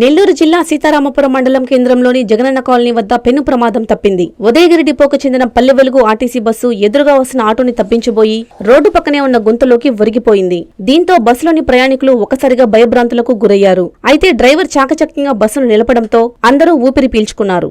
నెల్లూరు జిల్లా సీతారామపురం మండలం కేంద్రంలోని జగనన్న కాలనీ వద్ద పెను ప్రమాదం తప్పింది. ఉదయగిరి డిపోకు చెందిన పల్లె వెలుగు ఆర్టీసీ బస్సు ఎదురుగా వస్తున్న ఆటోని తప్పించబోయి రోడ్డు పక్కనే ఉన్న గుంతలోకి ఒరిగిపోయింది. దీంతో బస్సులోని ప్రయాణికులు ఒకసారిగా భయభ్రాంతులకు గురయ్యారు. అయితే డ్రైవర్ చాకచక్యంగా బస్సును నిలపడంతో అందరూ ఊపిరి పీల్చుకున్నారు.